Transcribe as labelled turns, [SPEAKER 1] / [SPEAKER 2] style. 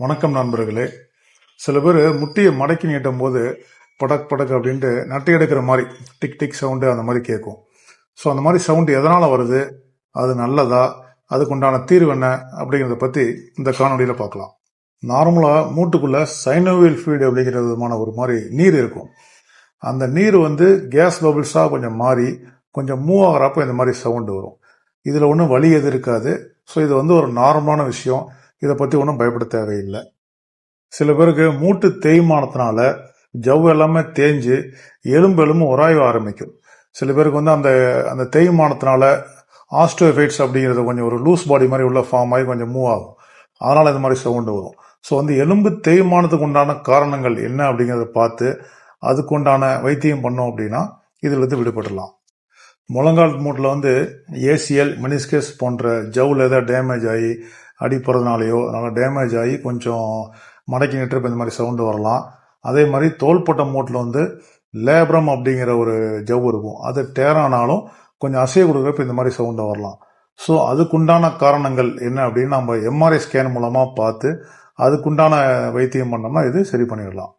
[SPEAKER 1] வணக்கம் நண்பர்களே. சில பேர் முட்டியை மடக்கி நீட்டும் போது படக் படக் அப்படின்ட்டு நட்டை எடுக்கிற மாதிரி டிக் டிக் சவுண்டு அந்த மாதிரி கேட்கும் ஸோ அந்த மாதிரி சவுண்டு எதனால் வருது? அது நல்லதா? அதுக்குண்டான தீர்வு என்ன? அப்படிங்கிறத பற்றி இந்த காணொலியில் பார்க்கலாம். நார்மலாக மூட்டுக்குள்ள சைனோவியல் ஃபீடு அப்படிங்கிற விதமான ஒரு மாதிரி நீர் இருக்கும். அந்த நீர் வந்து கேஸ் பபிள்ஸாக கொஞ்சம் மாறி கொஞ்சம் மூவ் ஆகிறப்ப இந்த மாதிரி சவுண்டு வரும். இதில் ஒன்றும் வலி எது இருக்காது. ஸோ இது வந்து ஒரு நார்மலான விஷயம். இதை பற்றி ஒன்றும் பயப்பட தேவையில்லை. சில பேருக்கு மூட்டு தேய்மானத்தினால ஜவ் எல்லாமே தேஞ்சு எலும்பு எலும்பு உராய்வு ஆரம்பிக்கும். சில பேருக்கு வந்து அந்த அந்த தேய்மானத்தினால ஆஸ்டோஃபைட்ஸ் அப்படிங்கிறது கொஞ்சம் ஒரு லூஸ் பாடி மாதிரி உள்ள ஃபார்ம் ஆகி கொஞ்சம் மூவ் ஆகும். அதனால் இந்த மாதிரி சவுண்டு வரும். ஸோ வந்து எலும்பு தேய்மானத்துக்கு உண்டான காரணங்கள் என்ன அப்படிங்கிறத பார்த்து அதுக்கு உண்டான வைத்தியம் பண்ணோம் அப்படின்னா இதிலிருந்து விடுபடலாம். முழங்கால் மூட்டில் வந்து ஏசிஎல் மினிஸ்கேஸ் போன்ற ஜவ்வில் ஏதாவது டேமேஜ் ஆகி அடிப்படுறதுனாலையோ அதனால் டேமேஜ் ஆகி கொஞ்சம் மடக்கி நிட்டுறப்ப இந்த மாதிரி சவுண்டு வரலாம். அதே மாதிரி தோள்பட்ட மூட்டில் வந்து லேப்ரம் அப்படிங்கிற ஒரு ஜவ் இருக்கும். அது டேரானாலும் கொஞ்சம் அசைய கொடுக்குறப்ப இந்த மாதிரி சவுண்டு வரலாம். ஸோ அதுக்குண்டான காரணங்கள் என்ன அப்படின்னு நம்ம எம்ஆர்ஐ ஸ்கேன் மூலமாக பார்த்து அதுக்குண்டான வைத்தியம் பண்ணோம்னா இது சரி பண்ணிடலாம்.